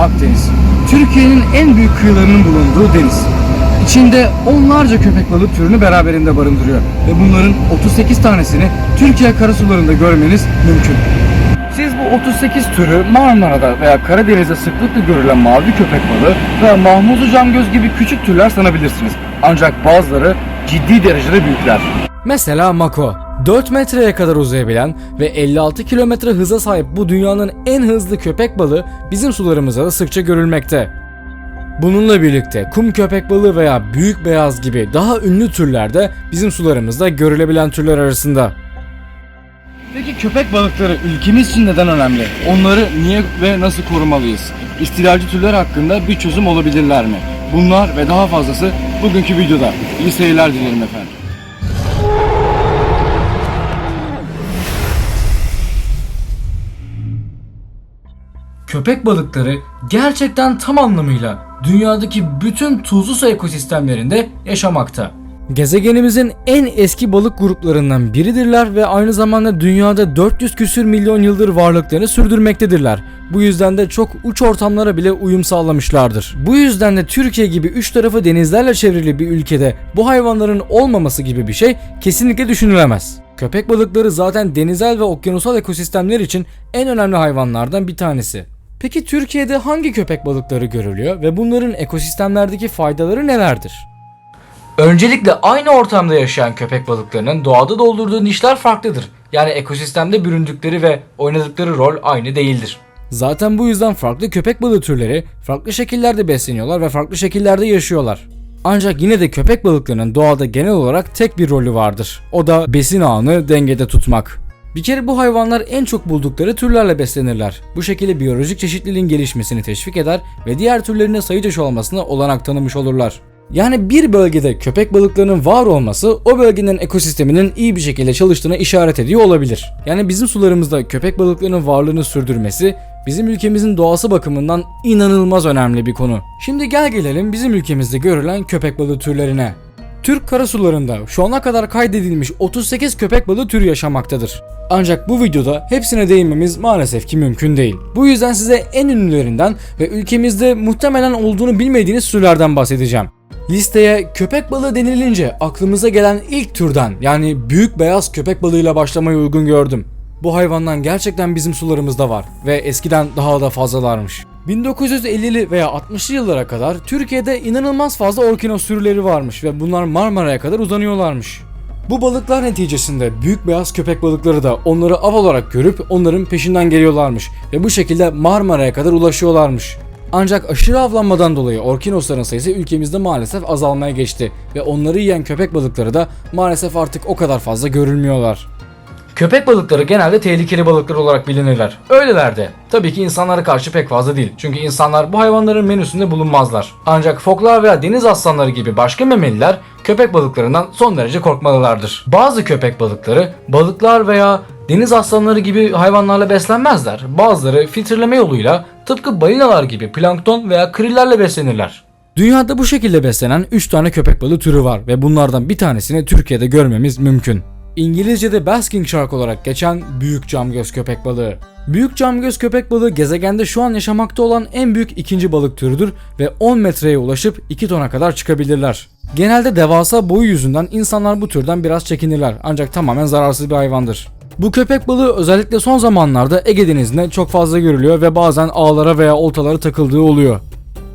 Akdeniz. Türkiye'nin en büyük kıyılarının bulunduğu deniz. İçinde onlarca köpek balığı türünü beraberinde barındırıyor ve bunların 38 tanesini Türkiye karasularında görmeniz mümkün. Siz bu 38 türü Marmara'da veya Karadeniz'de sıklıkla görülen mavi köpek balığı ve mahmuzlu camgöz gibi küçük türler sanabilirsiniz. Ancak bazıları ciddi derecede büyükler. Mesela Mako. 4 metreye kadar uzayabilen ve 56 kilometre hıza sahip bu dünyanın en hızlı köpek balığı bizim sularımızda da sıkça görülmekte. Bununla birlikte kum köpek balığı veya büyük beyaz gibi daha ünlü türler de bizim sularımızda görülebilen türler arasında. Peki köpek balıkları ülkemiz için neden önemli? Onları niye ve nasıl korumalıyız? İstilacı türler hakkında bir çözüm olabilirler mi? Bunlar ve daha fazlası bugünkü videoda. İyi seyirler dilerim efendim. Köpek balıkları gerçekten tam anlamıyla dünyadaki bütün tuzlu su ekosistemlerinde yaşamakta. Gezegenimizin en eski balık gruplarından biridirler ve aynı zamanda dünyada 400 küsür milyon yıldır varlıklarını sürdürmektedirler. Bu yüzden de çok uç ortamlara bile uyum sağlamışlardır. Bu yüzden de Türkiye gibi üç tarafı denizlerle çevrili bir ülkede bu hayvanların olmaması gibi bir şey kesinlikle düşünülemez. Köpek balıkları zaten denizel ve okyanusal ekosistemler için en önemli hayvanlardan bir tanesi. Peki Türkiye'de hangi köpek balıkları görülüyor ve bunların ekosistemlerdeki faydaları nelerdir? Öncelikle aynı ortamda yaşayan köpek balıklarının doğada doldurduğu nişler farklıdır. Yani ekosistemde büründükleri ve oynadıkları rol aynı değildir. Zaten bu yüzden farklı köpek balığı türleri farklı şekillerde besleniyorlar ve farklı şekillerde yaşıyorlar. Ancak yine de köpek balıklarının doğada genel olarak tek bir rolü vardır. O da besin ağını dengede tutmak. Bir kere bu hayvanlar en çok buldukları türlerle beslenirler. Bu şekilde biyolojik çeşitliliğin gelişmesini teşvik eder ve diğer türlerine sayıca çoğalmasına olanak tanımış olurlar. Yani bir bölgede köpek balıklarının var olması o bölgenin ekosisteminin iyi bir şekilde çalıştığına işaret ediyor olabilir. Yani bizim sularımızda köpek balıklarının varlığını sürdürmesi bizim ülkemizin doğası bakımından inanılmaz önemli bir konu. Şimdi gel gelelim bizim ülkemizde görülen köpek balığı türlerine. Türk karasularında şu ana kadar kaydedilmiş 38 köpek balığı türü yaşamaktadır. Ancak bu videoda hepsine değinmemiz maalesef ki mümkün değil. Bu yüzden size en ünlülerinden ve ülkemizde muhtemelen olduğunu bilmediğiniz türlerden bahsedeceğim. Listeye köpek balığı denilince aklımıza gelen ilk türden yani büyük beyaz köpek balığıyla başlamayı uygun gördüm. Bu hayvandan gerçekten bizim sularımızda var ve eskiden daha da fazlalarmış. 1950'li veya 60'lı yıllara kadar Türkiye'de inanılmaz fazla orkinos sürüleri varmış ve bunlar Marmara'ya kadar uzanıyorlarmış. Bu balıklar neticesinde büyük beyaz köpek balıkları da onları av olarak görüp onların peşinden geliyorlarmış ve bu şekilde Marmara'ya kadar ulaşıyorlarmış. Ancak aşırı avlanmadan dolayı orkinosların sayısı ülkemizde maalesef azalmaya geçti ve onları yiyen köpek balıkları da maalesef artık o kadar fazla görülmüyorlar. Köpek balıkları genelde tehlikeli balıklar olarak bilinirler. Öyleler de. Tabii ki insanlara karşı pek fazla değil. Çünkü insanlar bu hayvanların menüsünde bulunmazlar. Ancak foklar veya deniz aslanları gibi başka memeliler köpek balıklarından son derece korkmalılardır. Bazı köpek balıkları balıklar veya deniz aslanları gibi hayvanlarla beslenmezler. Bazıları filtreleme yoluyla tıpkı balinalar gibi plankton veya krillerle beslenirler. Dünyada bu şekilde beslenen 3 tane köpek balığı türü var ve bunlardan bir tanesini Türkiye'de görmemiz mümkün. İngilizce'de basking shark olarak geçen büyük camgöz köpek balığı. Büyük camgöz köpek balığı gezegende şu an yaşamakta olan en büyük ikinci balık türüdür ve 10 metreye ulaşıp 2 tona kadar çıkabilirler. Genelde devasa boyu yüzünden insanlar bu türden biraz çekinirler ancak tamamen zararsız bir hayvandır. Bu köpek balığı özellikle son zamanlarda Ege Denizi'nde çok fazla görülüyor ve bazen ağlara veya oltalara takıldığı oluyor.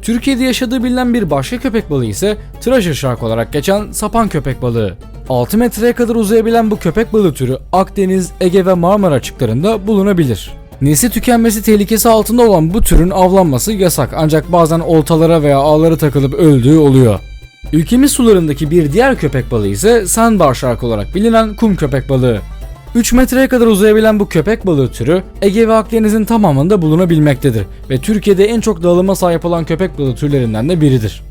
Türkiye'de yaşadığı bilinen bir başka köpek balığı ise treasure shark olarak geçen sapan köpek balığı. 6 metreye kadar uzayabilen bu köpek balığı türü Akdeniz, Ege ve Marmara açıklarında bulunabilir. Nesli tükenmesi tehlikesi altında olan bu türün avlanması yasak ancak bazen oltalara veya ağlara takılıp öldüğü oluyor. Ülkemiz sularındaki bir diğer köpek balığı ise sandbar shark olarak bilinen kum köpek balığı. 3 metreye kadar uzayabilen bu köpek balığı türü Ege ve Akdeniz'in tamamında bulunabilmektedir ve Türkiye'de en çok dağılıma sahip olan köpek balığı türlerinden de biridir.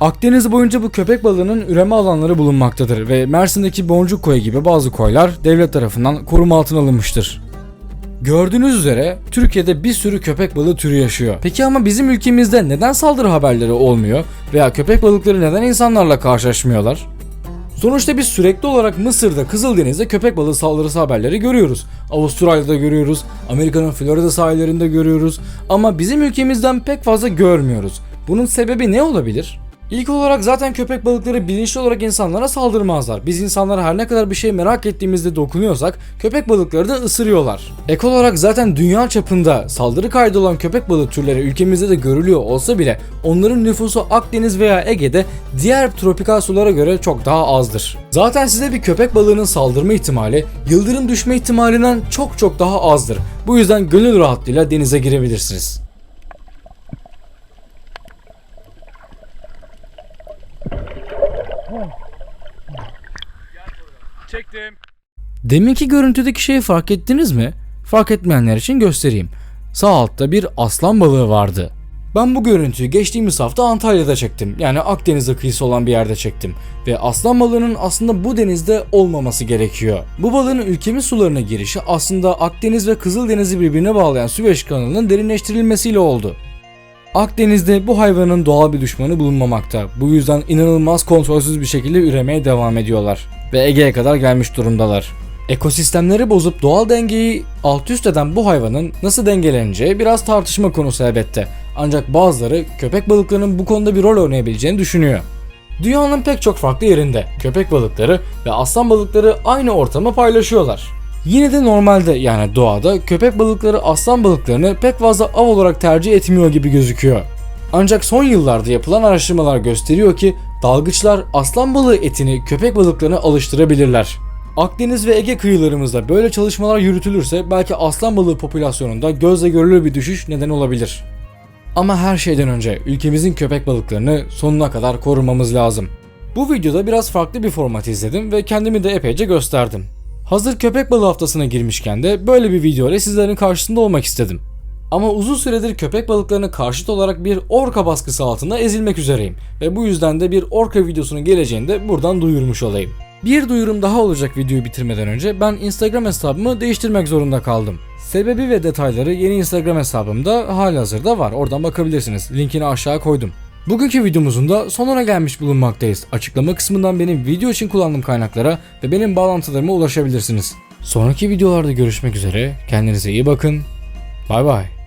Akdeniz boyunca bu köpek balığının üreme alanları bulunmaktadır ve Mersin'deki Boncuk Koyu gibi bazı koylar devlet tarafından koruma altına alınmıştır. Gördüğünüz üzere Türkiye'de bir sürü köpek balığı türü yaşıyor. Peki ama bizim ülkemizde neden saldırı haberleri olmuyor veya köpek balıkları neden insanlarla karşılaşmıyorlar? Sonuçta biz sürekli olarak Mısır'da, Kızıldeniz'de köpek balığı saldırısı haberleri görüyoruz. Avustralya'da görüyoruz, Amerika'nın Florida sahillerinde görüyoruz ama bizim ülkemizden pek fazla görmüyoruz. Bunun sebebi ne olabilir? İlk olarak zaten köpek balıkları bilinçli olarak insanlara saldırmazlar. Biz insanlara her ne kadar bir şey merak ettiğimizde dokunuyorsak köpek balıkları da ısırıyorlar. Ek olarak zaten dünya çapında saldırı kaydı olan köpek balığı türleri ülkemizde de görülüyor olsa bile onların nüfusu Akdeniz veya Ege'de diğer tropikal sulara göre çok daha azdır. Zaten size bir köpek balığının saldırma ihtimali yıldırım düşme ihtimalinden çok çok daha azdır. Bu yüzden gönül rahatlığıyla denize girebilirsiniz. Çektim. Deminki görüntüdeki şeyi fark ettiniz mi? Fark etmeyenler için göstereyim. Sağ altta bir aslan balığı vardı. Ben bu görüntüyü geçtiğimiz hafta Antalya'da çektim. Yani Akdeniz'e kıyısı olan bir yerde çektim. Ve aslan balığının aslında bu denizde olmaması gerekiyor. Bu balığın ülkemiz sularına girişi aslında Akdeniz ve Kızıldeniz'i birbirine bağlayan Süveyş kanalının derinleştirilmesiyle oldu. Akdeniz'de bu hayvanın doğal bir düşmanı bulunmamakta. Bu yüzden inanılmaz kontrolsüz bir şekilde üremeye devam ediyorlar. Ve Ege'ye kadar gelmiş durumdalar. Ekosistemleri bozup doğal dengeyi alt üst eden bu hayvanın nasıl dengeleneceği biraz tartışma konusu elbette. Ancak bazıları köpek balıklarının bu konuda bir rol oynayabileceğini düşünüyor. Dünyanın pek çok farklı yerinde köpek balıkları ve aslan balıkları aynı ortamı paylaşıyorlar. Yine de normalde yani doğada köpek balıkları aslan balıklarını pek fazla av olarak tercih etmiyor gibi gözüküyor. Ancak son yıllarda yapılan araştırmalar gösteriyor ki dalgıçlar aslan balığı etini köpek balıklarına alıştırabilirler. Akdeniz ve Ege kıyılarımızda böyle çalışmalar yürütülürse belki aslan balığı popülasyonunda gözle görülür bir düşüş neden olabilir. Ama her şeyden önce ülkemizin köpek balıklarını sonuna kadar korumamız lazım. Bu videoda biraz farklı bir format izledim ve kendimi de epeyce gösterdim. Hazır köpek balığı haftasına girmişken de böyle bir video ile sizlerin karşısında olmak istedim. Ama uzun süredir köpek balıklarına karşıt olarak bir orka baskısı altında ezilmek üzereyim ve bu yüzden de bir orka videosunun geleceğini de buradan duyurmuş olayım. Bir duyurum daha olacak videoyu bitirmeden önce ben Instagram hesabımı değiştirmek zorunda kaldım. Sebebi ve detayları yeni Instagram hesabımda halihazırda var. Oradan bakabilirsiniz. Linkini aşağı koydum. Bugünkü videomuzun da sonuna gelmiş bulunmaktayız. Açıklama kısmından benim video için kullandığım kaynaklara ve benim bağlantılarıma ulaşabilirsiniz. Sonraki videolarda görüşmek üzere. Kendinize iyi bakın. Bay bay.